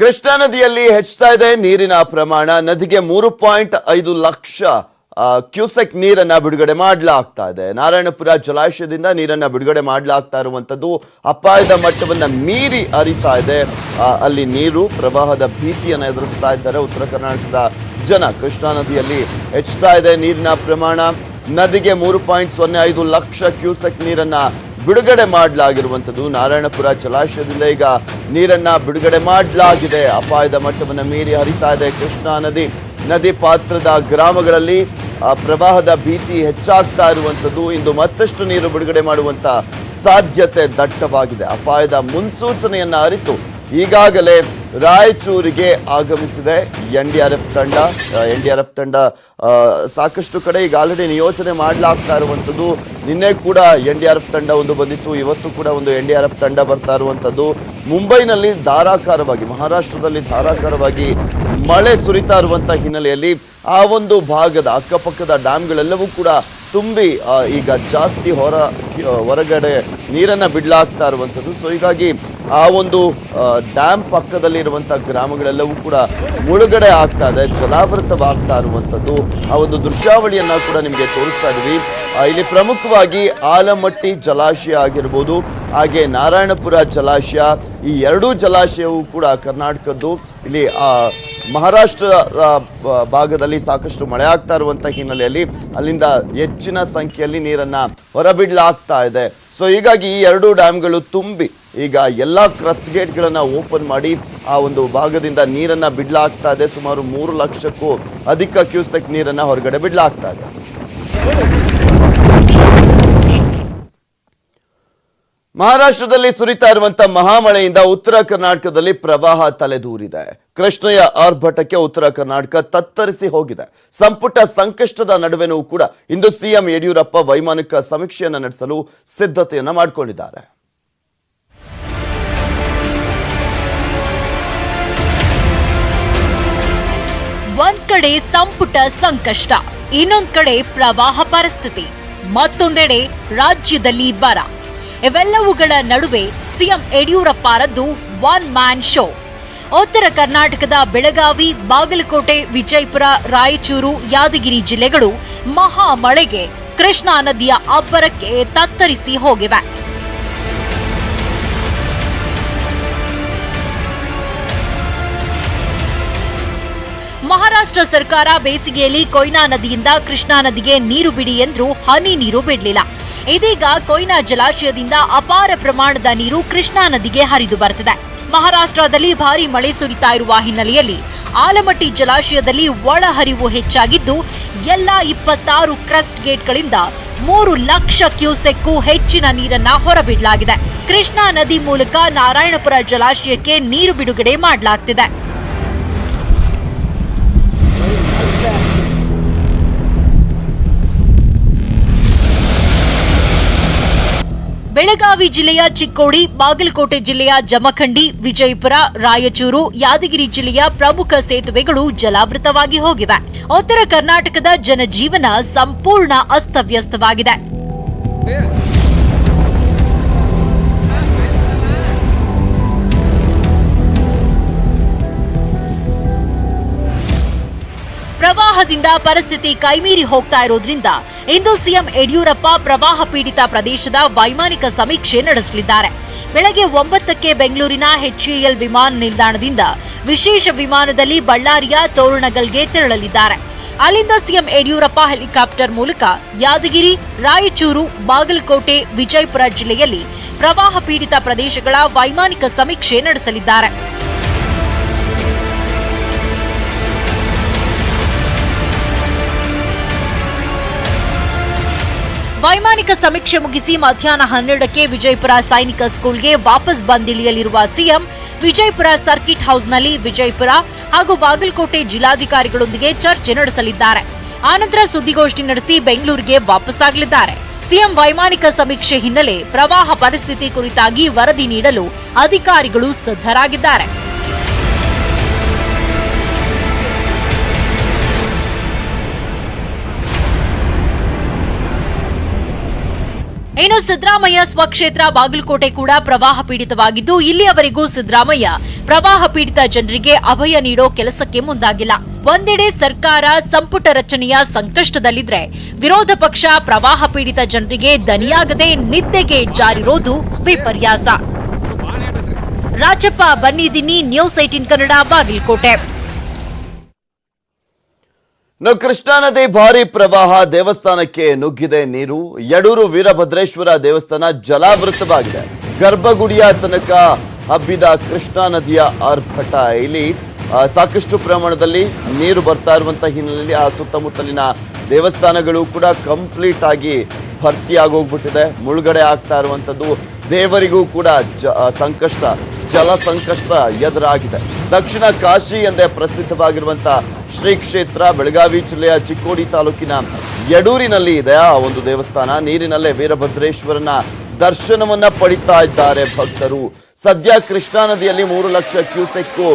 ಕೃಷ್ಣಾ ನದಿಯಲ್ಲಿ ಹೆಚ್ಚುತ್ತಾ ಇದೆ ನೀರಿನ ಪ್ರಮಾಣ. ನದಿಗೆ ಮೂರು ಪಾಯಿಂಟ್ ಐದು ಲಕ್ಷ ಕ್ಯೂಸೆಕ್ ನೀರನ್ನ ಬಿಡುಗಡೆ ಮಾಡಲಾಗ್ತಾ ಇದೆ. ನಾರಾಯಣಪುರ ಜಲಾಶಯದಿಂದ ನೀರನ್ನ ಬಿಡುಗಡೆ ಮಾಡಲಾಗ್ತಾ ಇರುವಂತದ್ದು ಅಪಾಯದ ಮಟ್ಟವನ್ನ ಮೀರಿ ಅರಿತಾ ಇದೆ. ಅಲ್ಲಿ ನೀರು ಪ್ರವಾಹದ ಭೀತಿಯನ್ನು ಎದುರಿಸ್ತಾ ಇದ್ದಾರೆ. ಉತ್ತರ ಕರ್ನಾಟಕದ ಜನ ಕೃಷ್ಣಾ ನದಿಯಲ್ಲಿ ಹೆಚ್ಚುತ್ತಾ ಇದೆ ನೀರಿನ ಪ್ರಮಾಣ. ನದಿಗೆ ಮೂರು ಪಾಯಿಂಟ್ ಸೊನ್ನೆ ಐದು ಲಕ್ಷ ಕ್ಯೂಸೆಕ್ ನೀರನ್ನ ಬಿಡುಗಡೆ ಮಾಡಲಾಗಿರುವಂಥದ್ದು. ನಾರಾಯಣಪುರ ಜಲಾಶಯದಿಂದ ಈಗ ನೀರನ್ನು ಬಿಡುಗಡೆ ಮಾಡಲಾಗಿದೆ. ಅಪಾಯದ ಮಟ್ಟವನ್ನು ಮೀರಿ ಹರಿತಾ ಇದೆ ಕೃಷ್ಣಾ ನದಿ. ನದಿ ಪಾತ್ರದ ಗ್ರಾಮಗಳಲ್ಲಿ ಪ್ರವಾಹದ ಭೀತಿ ಹೆಚ್ಚಾಗ್ತಾ ಇರುವಂಥದ್ದು. ಇಂದು ಮತ್ತಷ್ಟು ನೀರು ಬಿಡುಗಡೆ ಮಾಡುವಂಥ ಸಾಧ್ಯತೆ ದಟ್ಟವಾಗಿದೆ. ಅಪಾಯದ ಮುನ್ಸೂಚನೆಯನ್ನು ಅರಿತು ಈಗಾಗಲೇ ರಾಯಚೂರಿಗೆ ಆಗಮಿಸಿದೆ ಎನ್ ಡಿ ಆರ್ ಎಫ್ ತಂಡ ಎನ್ ಡಿ ಆರ್ ಎಫ್ ತಂಡ ಸಾಕಷ್ಟು ಕಡೆ ಈಗ ಆಲ್ರೆಡಿ ನಿಯೋಜನೆ ಮಾಡಲಾಗ್ತಾ ಇರುವಂಥದ್ದು. ನಿನ್ನೆ ಕೂಡ ಎನ್ ಡಿ ಆರ್ ಎಫ್ ತಂಡ ಒಂದು ಬಂದಿತ್ತು. ಇವತ್ತು ಕೂಡ ಒಂದು ಎನ್ ಡಿ ಆರ್ ಎಫ್ ತಂಡ ಬರ್ತಾ ಇರುವಂಥದ್ದು. ಮುಂಬೈನಲ್ಲಿ ಧಾರಾಕಾರವಾಗಿ, ಮಹಾರಾಷ್ಟ್ರದಲ್ಲಿ ಧಾರಾಕಾರವಾಗಿ ಮಳೆ ಸುರಿತಾ ಇರುವಂಥ ಹಿನ್ನೆಲೆಯಲ್ಲಿ ಆ ಒಂದು ಭಾಗದ ಅಕ್ಕಪಕ್ಕದ ಡ್ಯಾಮ್ಗಳೆಲ್ಲವೂ ಕೂಡ ತುಂಬಿ ಈಗ ಜಾಸ್ತಿ ಹೊರ ಹೊರಗಡೆ ನೀರನ್ನು ಬಿಡಲಾಗ್ತಾ ಇರುವಂಥದ್ದು. ಸೊ, ಹೀಗಾಗಿ ಆ ಒಂದು ಡ್ಯಾಮ್ ಪಕ್ಕದಲ್ಲಿ ಇರುವಂಥ ಗ್ರಾಮಗಳೆಲ್ಲವೂ ಕೂಡ ಮುಳುಗಡೆ ಆಗ್ತಾ ಇದೆ ಜಲಾವೃತವಾಗ್ತಾ ಇರುವಂಥದ್ದು. ಆ ಒಂದು ದೃಶ್ಯಾವಳಿಯನ್ನ ಕೂಡ ನಿಮಗೆ ತೋರಿಸ್ತಾ ಇದ್ವಿ. ಇಲ್ಲಿ ಪ್ರಮುಖವಾಗಿ ಆಲಮಟ್ಟಿ ಜಲಾಶಯ ಆಗಿರ್ಬೋದು ಹಾಗೆ ನಾರಾಯಣಪುರ ಜಲಾಶಯ ಈ ಎರಡೂ ಜಲಾಶಯವು ಕೂಡ ಕರ್ನಾಟಕದ್ದು. ಇಲ್ಲಿ ಆ, ಮಹಾರಾಷ್ಟ್ರ ಭಾಗದಲ್ಲಿ ಸಾಕಷ್ಟು ಮಳೆ ಆಗ್ತಾ ಇರುವಂತ ಹಿನ್ನೆಲೆಯಲ್ಲಿ ಅಲ್ಲಿಂದ ಹೆಚ್ಚಿನ ಸಂಖ್ಯೆಯಲ್ಲಿ ನೀರನ್ನ ಹೊರಬಿಡ್ಲಾಗ್ತಾ ಇದೆ. ಸೊ ಹೀಗಾಗಿ ಈ ಎರಡು ಡ್ಯಾಮ್ಗಳು ತುಂಬಿ ಈಗ ಎಲ್ಲ ಕ್ರಸ್ಟ್ ಗೇಟ್ಗಳನ್ನು ಓಪನ್ ಮಾಡಿ ಆ ಒಂದು ಭಾಗದಿಂದ ನೀರನ್ನು ಬಿಡಲಾಗ್ತಾ ಇದೆ. ಸುಮಾರು ಮೂರು ಲಕ್ಷಕ್ಕೂ ಅಧಿಕ ಕ್ಯೂಸೆಕ್ ನೀರನ್ನು ಹೊರಗಡೆ ಬಿಡಲಾಗ್ತಾ ಇದೆ. ಮಹಾರಾಷ್ಟ್ರದಲ್ಲಿ ಸುರಿತಾ ಇರುವಂತಹ ಮಹಾಮಳೆಯಿಂದ ಉತ್ತರ ಕರ್ನಾಟಕದಲ್ಲಿ ಪ್ರವಾಹ ತಲೆದೂರಿದೆ. ಕೃಷ್ಣೆಯ ಆರ್ಭಟಕ್ಕೆ ಉತ್ತರ ಕರ್ನಾಟಕ ತತ್ತರಿಸಿ ಹೋಗಿದೆ. ಸಂಪುಟ ಸಂಕಷ್ಟದ ನಡುವೆನೂ ಕೂಡ ಇಂದು ಸಿಎಂ ಯಡಿಯೂರಪ್ಪ ವೈಮಾನಿಕ ಸಮೀಕ್ಷೆಯನ್ನು ನಡೆಸಲು ಸಿದ್ಧತೆಯನ್ನು ಮಾಡಿಕೊಂಡಿದ್ದಾರೆ. ಒಂದ್ ಕಡೆ ಸಂಪುಟ ಸಂಕಷ್ಟ, ಇನ್ನೊಂದ್ ಕಡೆ ಪ್ರವಾಹ ಪರಿಸ್ಥಿತಿ, ಮತ್ತೊಂದೆಡೆ ರಾಜ್ಯದಲ್ಲಿ ಬರ. ಇವೆಲ್ಲವುಗಳ ನಡುವೆ ಸಿಎಂ ಯಡಿಯೂರಪ್ಪರದ್ದು ಒನ್ ಮ್ಯಾನ್ ಶೋ. ಉತ್ತರ ಕರ್ನಾಟಕದ ಬೆಳಗಾವಿ, ಬಾಗಲಕೋಟೆ, ವಿಜಯಪುರ, ರಾಯಚೂರು, ಯಾದಗಿರಿ ಜಿಲ್ಲೆಗಳು ಮಹಾ ಮಳೆಗೆ ಕೃಷ್ಣಾ ನದಿಯ ಅಬ್ಬರಕ್ಕೆ ತತ್ತರಿಸಿ ಹೋಗಿವೆ. ಮಹಾರಾಷ್ಟ್ರ ಸರ್ಕಾರ ಬೇಸಿಗೆಯಲ್ಲಿ ಕೊಯ್ನಾ ನದಿಯಿಂದ ಕೃಷ್ಣಾ ನದಿಗೆ ನೀರು ಬಿಡಿ ಎಂದ್ರೂ ಹನಿ ನೀರು ಬಿಡಲಿಲ್ಲ. ಇದೀಗ ಕೊಯ್ನಾ ಜಲಾಶಯದಿಂದ ಅಪಾರ ಪ್ರಮಾಣದ ನೀರು ಕೃಷ್ಣಾ ನದಿಗೆ ಹರಿದು ಬರುತ್ತಿದೆ. ಮಹಾರಾಷ್ಟ್ರದಲ್ಲಿ ಭಾರಿ ಮಳೆ ಸುರಿತಾ ಇರುವ ಹಿನ್ನೆಲೆಯಲ್ಲಿ ಆಲಮಟ್ಟಿ ಜಲಾಶಯದಲ್ಲಿ ಒಳಹರಿವು ಹೆಚ್ಚಾಗಿದ್ದು, ಎಲ್ಲ ಇಪ್ಪತ್ತಾರು ಕ್ರಸ್ಟ್ ಗೇಟ್ಗಳಿಂದ ಮೂರು ಲಕ್ಷ ಕ್ಯೂಸೆಕ್ಕೂ ಹೆಚ್ಚಿನ ನೀರನ್ನ ಹೊರಬಿಡಲಾಗಿದೆ. ಕೃಷ್ಣಾ ನದಿ ಮೂಲಕ ನಾರಾಯಣಪುರ ಜಲಾಶಯಕ್ಕೆ ನೀರು ಬಿಡುಗಡೆ ಮಾಡಲಾಗ್ತಿದೆ. ಬೆಳಗಾವಿ ಜಿಲ್ಲೆಯ ಚಿಕ್ಕೋಡಿ, ಬಾಗಲಕೋಟೆ ಜಿಲ್ಲೆಯ ಜಮಖಂಡಿ, ವಿಜಯಪುರ, ರಾಯಚೂರು, ಯಾದಗಿರಿ ಜಿಲ್ಲೆಯ ಪ್ರಮುಖ ಸೇತುವೆಗಳು ಜಲಾವೃತವಾಗಿ ಹೋಗಿವೆ. ಉತ್ತರ ಕರ್ನಾಟಕದ ಜನಜೀವನ ಸಂಪೂರ್ಣ ಅಸ್ತವ್ಯಸ್ತವಾಗಿದೆ. ಪ್ರವಾಹದಿಂದ ಪರಿಸ್ಥಿತಿ ಕೈಮೀರಿ ಹೋಗ್ತಾ ಇರೋದ್ರಿಂದ ಇಂದು ಸಿಎಂ ಯಡಿಯೂರಪ್ಪ ಪ್ರವಾಹ ಪೀಡಿತ ಪ್ರದೇಶದ ವೈಮಾನಿಕ ಸಮೀಕ್ಷೆ ನಡೆಸಲಿದ್ದಾರೆ. ಬೆಳಗ್ಗೆ ಒಂಬತ್ತಕ್ಕೆ ಬೆಂಗಳೂರಿನ ಎಚ್ಎಎಲ್ ವಿಮಾನ ನಿಲ್ದಾಣದಿಂದ ವಿಶೇಷ ವಿಮಾನದಲ್ಲಿ ಬಳ್ಳಾರಿಯ ತೋರಣಗಲ್ಗೆ ತೆರಳಲಿದ್ದಾರೆ. ಅಲ್ಲಿಂದ ಸಿಎಂ ಯಡಿಯೂರಪ್ಪ ಹೆಲಿಕಾಪ್ಟರ್ ಮೂಲಕ ಯಾದಗಿರಿ, ರಾಯಚೂರು, ಬಾಗಲಕೋಟೆ, ವಿಜಯಪುರ ಜಿಲ್ಲೆಯಲ್ಲಿ ಪ್ರವಾಹ ಪೀಡಿತ ಪ್ರದೇಶಗಳ ವೈಮಾನಿಕ ಸಮೀಕ್ಷೆ ನಡೆಸಲಿದ್ದಾರೆ. ವೈಮಾನಿಕ ಸಮೀಕ್ಷೆ ಮುಗಿಸಿ ಮಧ್ಯಾಹ್ನ ಹನ್ನೆರಡಕ್ಕೆ ವಿಜಯಪುರ ಸೈನಿಕ ಸ್ಕೂಲ್ಗೆ ವಾಪಸ್ ಬಂದಿಳಿಯಲಿರುವ ಸಿಎಂ, ವಿಜಯಪುರ ಸರ್ಕಿಟ್ ಹೌಸ್ನಲ್ಲಿ ವಿಜಯಪುರ ಹಾಗೂ ಬಾಗಲಕೋಟೆ ಜಿಲ್ಲಾಧಿಕಾರಿಗಳೊಂದಿಗೆ ಚರ್ಚೆ ನಡೆಸಲಿದ್ದಾರೆ. ಆನಂತರ ಸುದ್ದಿಗೋಷ್ಠಿ ನಡೆಸಿ ಬೆಂಗಳೂರಿಗೆ ವಾಪಸ್ಸಾಗಲಿದ್ದಾರೆ. ಸಿಎಂ ವೈಮಾನಿಕ ಸಮೀಕ್ಷೆ ಹಿನ್ನೆಲೆ ಪ್ರವಾಹ ಪರಿಸ್ಥಿತಿ ಕುರಿತಾಗಿ ವರದಿ ನೀಡಲು ಅಧಿಕಾರಿಗಳು ಸಿದ್ಧರಾಗಿದ್ದಾರೆ. ಇನ್ನು ಸಿದ್ದರಾಮಯ್ಯ ಸ್ವಕ್ಷೇತ್ರ ಬಾಗಲಕೋಟೆ ಕೂಡ ಪ್ರವಾಹ ಪೀಡಿತವಾಗಿದ್ದು, ಇಲ್ಲಿಯವರೆಗೂ ಸಿದ್ದರಾಮಯ್ಯ ಪ್ರವಾಹ ಪೀಡಿತ ಜನರಿಗೆ ಅಭಯ ನೀಡೋ ಕೆಲಸಕ್ಕೆ ಮುಂದಾಗಿಲ್ಲ. ಒಂದೆಡೆ ಸರ್ಕಾರ ಸಂಪುಟ ರಚನೆಯ ಸಂಕಷ್ಟದಲ್ಲಿದ್ರೆ ವಿರೋಧ ಪಕ್ಷ ಪ್ರವಾಹ ಪೀಡಿತ ಜನರಿಗೆ ದನಿಯಾಗದೆ ನಿದ್ದೆಗೆ ಜಾರಿರೋದು ವಿಪರ್ಯಾಸ. Rajappa Bannidini news eighteen Kannada, Bagalkot. ಇನ್ನು ಕೃಷ್ಣಾ ನದಿ ಭಾರಿ ಪ್ರವಾಹ ದೇವಸ್ಥಾನಕ್ಕೆ ನುಗ್ಗಿದೆ ನೀರು. ಯಡೂರು ವೀರಭದ್ರೇಶ್ವರ ದೇವಸ್ಥಾನ ಜಲಾವೃತವಾಗಿದೆ. ಗರ್ಭಗುಡಿಯ ತನಕ ಹಬ್ಬಿದ ಕೃಷ್ಣಾ ನದಿಯ ಆರ್ಭಟ. ಇಲ್ಲಿ ಸಾಕಷ್ಟು ಪ್ರಮಾಣದಲ್ಲಿ ನೀರು ಬರ್ತಾ ಇರುವಂತ ಹಿನ್ನೆಲೆಯಲ್ಲಿ, ಆ, ಸುತ್ತಮುತ್ತಲಿನ ದೇವಸ್ಥಾನಗಳು ಕೂಡ ಕಂಪ್ಲೀಟ್ ಆಗಿ ಭರ್ತಿಯಾಗೋಗ್ಬಿಟ್ಟಿದೆ. ಮುಳುಗಡೆ ಆಗ್ತಾ ಇರುವಂತದ್ದು ದೇವರಿಗೂ ಕೂಡ ಜ ಸಂಕಷ್ಟ, ಜಲ ಸಂಕಷ್ಟ ಎದುರಾಗಿದೆ. ದಕ್ಷಿಣ ಕಾಶಿ ಎಂದೇ ಪ್ರಸಿದ್ಧವಾಗಿರುವಂತ ಶ್ರೀ ಕ್ಷೇತ್ರ, ಬೆಳಗಾವಿ ಜಿಲ್ಲೆಯ ಚಿಕ್ಕೋಡಿ ತಾಲೂಕಿನ ಯಡೂರಿನಲ್ಲಿ ಇದೆ ಆ ಒಂದು ದೇವಸ್ಥಾನ. ನೀರಿನಲ್ಲೇ ವೀರಭದ್ರೇಶ್ವರನ ದರ್ಶನವನ್ನ ಪಡಿತಾ ಇದ್ದಾರೆ ಭಕ್ತರು. ಸದ್ಯ ಕೃಷ್ಣಾ ನದಿಯಲ್ಲಿ ಮೂರು ಲಕ್ಷ ಕ್ಯೂಸೆಕ್ಕು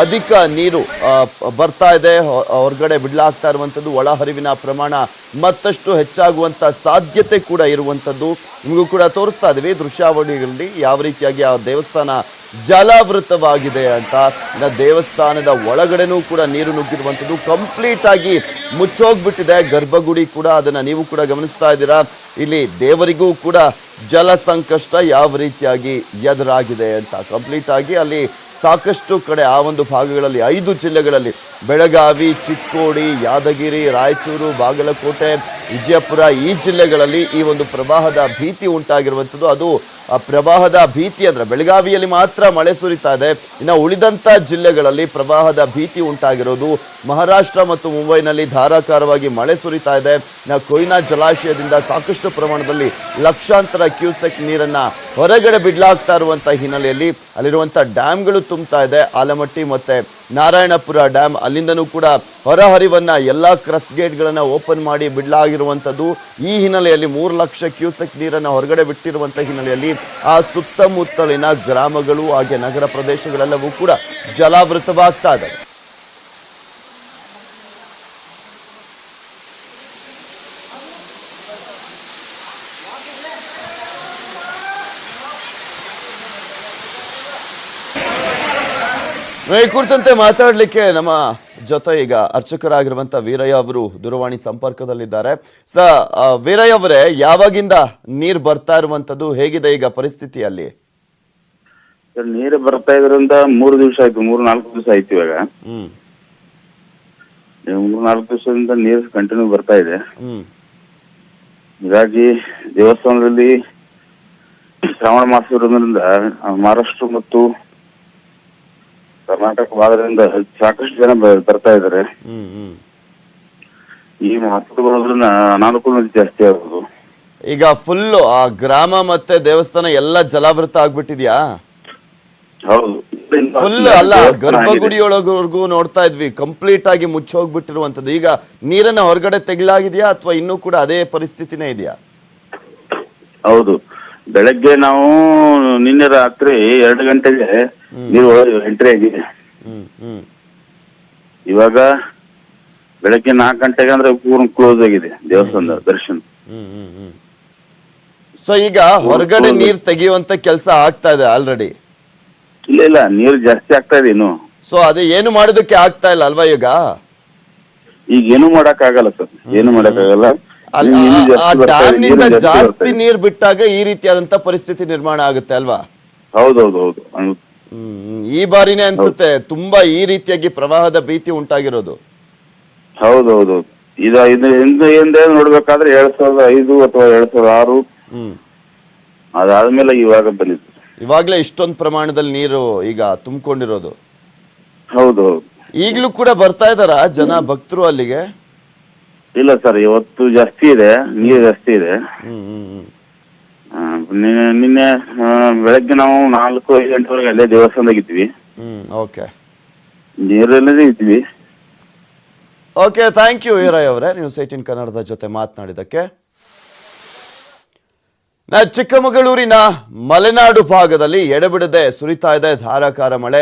ಅಧಿಕ ನೀರು ಬರ್ತಾ ಇದೆ. ಹೊರಗಡೆ ಬಿಡಲಾಗ್ತಾ ಇರುವಂಥದ್ದು, ಒಳಹರಿವಿನ ಪ್ರಮಾಣ ಮತ್ತಷ್ಟು ಹೆಚ್ಚಾಗುವಂತ ಸಾಧ್ಯತೆ ಕೂಡ ಇರುವಂಥದ್ದು. ನಿಮಗೂ ಕೂಡ ತೋರಿಸ್ತಾ ಇದ್ದೀವಿ, ದೃಶ್ಯಾವಳಿಗಳಲ್ಲಿ ಯಾವ ರೀತಿಯಾಗಿ ಆ ದೇವಸ್ಥಾನ ಜಲಾವೃತವಾಗಿದೆ ಅಂತ. ದೇವಸ್ಥಾನದ ಒಳಗಡೆನೂ ಕೂಡ ನೀರು ನುಗ್ಗಿರುವಂಥದ್ದು. ಕಂಪ್ಲೀಟ್ ಆಗಿ ಮುಚ್ಚೋಗ್ಬಿಟ್ಟಿದೆ. ಗರ್ಭಗುಡಿ ಕೂಡ ಅದನ್ನ ನೀವು ಕೂಡ ಗಮನಿಸ್ತಾ ಇದ್ದೀರಾ. ಇಲ್ಲಿ ದೇವರಿಗೂ ಕೂಡ ಜಲ ಸಂಕಷ್ಟ ಯಾವ ರೀತಿಯಾಗಿ ಎದುರಾಗಿದೆ ಅಂತ. ಕಂಪ್ಲೀಟ್ ಆಗಿ ಅಲ್ಲಿ ಸಾಕಷ್ಟು ಕಡೆ ಆ ಒಂದು ಭಾಗಗಳಲ್ಲಿ, ಐದು ಜಿಲ್ಲೆಗಳಲ್ಲಿ ಬೆಳಗಾವಿ, ಚಿಕ್ಕೋಡಿ, ಯಾದಗಿರಿ, ರಾಯಚೂರು, ಬಾಗಲಕೋಟೆ, ವಿಜಯಪುರ ಈ ಜಿಲ್ಲೆಗಳಲ್ಲಿ ಈ ಒಂದು ಪ್ರವಾಹದ ಭೀತಿ ಉಂಟಾಗಿರುವಂಥದ್ದು. ಅದು ಪ್ರವಾಹದ ಭೀತಿ ಅಂದರೆ ಬೆಳಗಾವಿಯಲ್ಲಿ ಮಾತ್ರ ಮಳೆ ಸುರಿತಾ ಇದೆ. ಇನ್ನು ಉಳಿದಂತ ಜಿಲ್ಲೆಗಳಲ್ಲಿ ಪ್ರವಾಹದ ಭೀತಿ ಉಂಟಾಗಿರೋದು ಮಹಾರಾಷ್ಟ್ರ ಮತ್ತು ಮುಂಬೈನಲ್ಲಿ ಧಾರಾಕಾರವಾಗಿ ಮಳೆ ಸುರಿತಾ ಇದೆ. ಇನ್ನು ಕೊಯ್ನಾ ಜಲಾಶಯದಿಂದ ಸಾಕಷ್ಟು ಪ್ರಮಾಣದಲ್ಲಿ ಲಕ್ಷಾಂತರ ಕ್ಯೂಸೆಕ್ ನೀರನ್ನ ಹೊರಗಡೆ ಬಿಡ್ಲಾಗ್ತಾ ಇರುವಂಥ ಹಿನ್ನೆಲೆಯಲ್ಲಿ ಅಲ್ಲಿರುವಂಥ ಡ್ಯಾಮ್ಗಳು ತುಂಬ್ತಾ ಇದೆ. ಆಲಮಟ್ಟಿ ಮತ್ತೆ ನಾರಾಯಣಪುರ ಡ್ಯಾಮ್ ಅಲ್ಲಿಂದನೂ ಕೂಡ ಹೊರಹರಿವನ್ನು ಎಲ್ಲಾ ಕ್ರಸ್ ಗೇಟ್ಗಳನ್ನು ಓಪನ್ ಮಾಡಿ ಬಿಡ್ಲಾಗಿರುವಂಥದ್ದು. ಈ ಹಿನ್ನೆಲೆಯಲ್ಲಿ ಮೂರು ಲಕ್ಷ ಕ್ಯೂಸೆಕ್ ನೀರನ್ನ ಹೊರಗಡೆ ಬಿಟ್ಟಿರುವಂಥ ಹಿನ್ನೆಲೆಯಲ್ಲಿ ಆ ಸುತ್ತಮುತ್ತಲಿನ ಗ್ರಾಮಗಳು ಹಾಗೆ ನಗರ ಪ್ರದೇಶಗಳೆಲ್ಲವೂ ಕೂಡ ಜಲಾವೃತವಾಗ್ತಾ ಇದೆ. ಈ ಕುರಿತಂತೆ ಮಾತಾಡಲಿಕ್ಕೆ ನಮ್ಮ ಜೊತೆ ಈಗ ಅರ್ಚಕರಾಗಿರುವಂತ ವೀರಯ್ಯ ಅವರು ದೂರವಾಣಿ ಸಂಪರ್ಕದಲ್ಲಿದ್ದಾರೆ. ಸ ವೀರಯ್ಯ ಅವರೇ ಯಾವಾಗಿಂದ ನೀರ್ ಬರ್ತಾ ಇರುವಂತದ್ದು ಹೇಗಿದೆ ಈಗ ಪರಿಸ್ಥಿತಿ ಅಲ್ಲಿ ನೀರು ಬರ್ತಾ ಇದ್ರಿಂದ ಮೂರು ದಿವಸ ಆಯ್ತು ಮೂರ್ ನಾಲ್ಕು ದಿವಸ ಆಯ್ತು ಇವಾಗ. ಹ್ಮ್. ಮೂರ್ ನಾಲ್ಕು ದಿವಸದಿಂದ ನೀರು ಕಂಟಿನ್ಯೂ ಬರ್ತಾ ಇದೆ. ಹ್ಮ್. ಹೀಗಾಗಿ ದೇವಸ್ಥಾನದಲ್ಲಿ ಶ್ರಾವಣ ಮಾಸ ಇರೋದ್ರಿಂದ ಮಹಾರಾಷ್ಟ್ರ ಮತ್ತು ಕರ್ನಾಟಕ ಭಾಗದಿಂದ ಸಾಕಷ್ಟು ಜನ ಬರ್ತಾ ಇದ್ದಾರೆ ಹ್ಮ್ ಹ್ಮ್. ಈ ಮಹತ್ವ ಅನಾನುಕೂಲ ಜಾಸ್ತಿ ಆಗೋದು. ಈಗ ಫುಲ್ ಆ ಗ್ರಾಮ ಮತ್ತೆ ದೇವಸ್ಥಾನ ಎಲ್ಲ ಜಲಾವೃತ ಆಗ್ಬಿಟ್ಟಿದ್ಯಾ? ಹೌದು. ಫುಲ್ ಅಲ್ಲ. ಗರ್ಭಗುಡಿಯೊಳಗವರೆಗೂ ನೋಡ್ತಾ ಇದ್ವಿ. ಕಂಪ್ಲೀಟ್ ಆಗಿ ಮುಚ್ಚೋಗ್ಬಿಟ್ಟಿರುವಂತದ್ದು ಈಗ ನೀರನ್ನ ಹೊರಗಡೆ ತೆಗ್ಲಾಗಿದ್ಯಾ ಅಥವಾ ಇನ್ನೂ ಕೂಡ ಅದೇ ಪರಿಸ್ಥಿತಿನೇ ಇದೆಯಾ? ಹೌದು. ಬೆಳಗ್ಗೆ ನಾವು ನಿನ್ನೆ ರಾತ್ರಿ ಎರಡು ಗಂಟೆಗೆ ನೀರು ಎಂಟ್ರಿ ಆಗಿದೆ. ಇವಾಗ ಬೆಳಗ್ಗೆ ನಾಲ್ಕು ಗಂಟೆಗೆ ಅಂದ್ರೆ ಪೂರ್ಣ ಕ್ಲೋಸ್ ಆಗಿದೆ ದೇವಸ್ಥಾನದ ದರ್ಶನ. ಸೊ ಈಗ ಹೊರಗಡೆ ನೀರ್ ತೆಗೆಯುವಂತ ಕೆಲಸ ಆಗ್ತಾ ಇದೆ ಆಲ್ರೆಡಿ ಇಲ್ಲ ಇಲ್ಲ ನೀರು ಜಾಸ್ತಿ ಆಗ್ತಾ ಇದೆ ಇನ್ನು. ಸೊ ಅದೇ ಏನು ಮಾಡೋದಕ್ಕೆ ಆಗ್ತಾ ಇಲ್ಲ ಅಲ್ವಾ ಈಗ? ಈಗ ಏನು ಮಾಡಕ್ ಆಗಲ್ಲ ಸರ್. ಏನು ಮಾಡಕ್ ಆಗಲ್ಲ ಜಾಸ್ತಿ ನೀರು ಬಿಟ್ಟಾಗ ಈ ರೀತಿಯಾದಂತ ಪರಿಸ್ಥಿತಿ ನಿರ್ಮಾಣ ಆಗುತ್ತೆ ಅಲ್ವಾ? ಹೌದೌದು ಹೌದು ಈ ಬಾರಿನೇ ಅನ್ಸುತ್ತೆ ತುಂಬಾ ಈ ರೀತಿಯಾಗಿ ಪ್ರವಾಹದ ಭೀತಿ ಉಂಟಾಗಿರೋದು. ಹೌದೌದು. ಇದು ಇದು ಹಿಂದೆ ಹಿಂದೆ ನೋಡ್ಬೇಕಾದ್ರೆ ಎರಡ್ ಸಾವಿರದ ಐದು ಅಥವಾ ಎರಡ್ ಸಾವಿರದ ಆರು ಹ್ಮ್. ಅದಾದ್ಮೇಲೆ ಇವಾಗ ಬಂದಿತ್ತು ಇವಾಗ್ಲೇ ಇಷ್ಟೊಂದು ಪ್ರಮಾಣದಲ್ಲಿ ನೀರು ಈಗ ತುಂಬಿಕೊಂಡಿರೋದು. ಹೌದು ಈಗಲೂ ಕೂಡ ಬರ್ತಾ ಇದಾರ ಜನ ಭಕ್ತರು ಅಲ್ಲಿಗೆ? ಇಲ್ಲ ಸರ್ ಇವತ್ತು ಜಾಸ್ತಿ ಇದೆ ನೀರು ಜಾಸ್ತಿ ಇದೆ. ಹ್ಮ್ ಹ್ಮ್ ಹ್ಮ್. ನಿನ್ನೆ ನಿನ್ನೆ ಬೆಳಗ್ಗೆ ನಾವು ನಾಲ್ಕು ಐದು ಗಂಟೆವರೆಗೆ ಅಲ್ಲೇ ದೇವಸ್ಥಾನದಾಗ ಇದ್ವಿ. Hmm okay. ನೀರಲ್ಲೇ ಇದ್ವಿ. ಓಕೆ ಥ್ಯಾಂಕ್ ಯು ಈರಾಯ್ ಅವರೇ. ನ್ಯೂಸ್ ಕನ್ನಡದ ಜೊತೆ ಮಾತನಾಡಿದಕ್ಕೆ ನಾ ಚಿಕ್ಕಮಗಳೂರಿನ ಮಲೆನಾಡು ಭಾಗದಲ್ಲಿ ಎಡೆಬಿಡದೆ ಸುರಿತಾ ಇದೆ ಧಾರಾಕಾರ ಮಳೆ.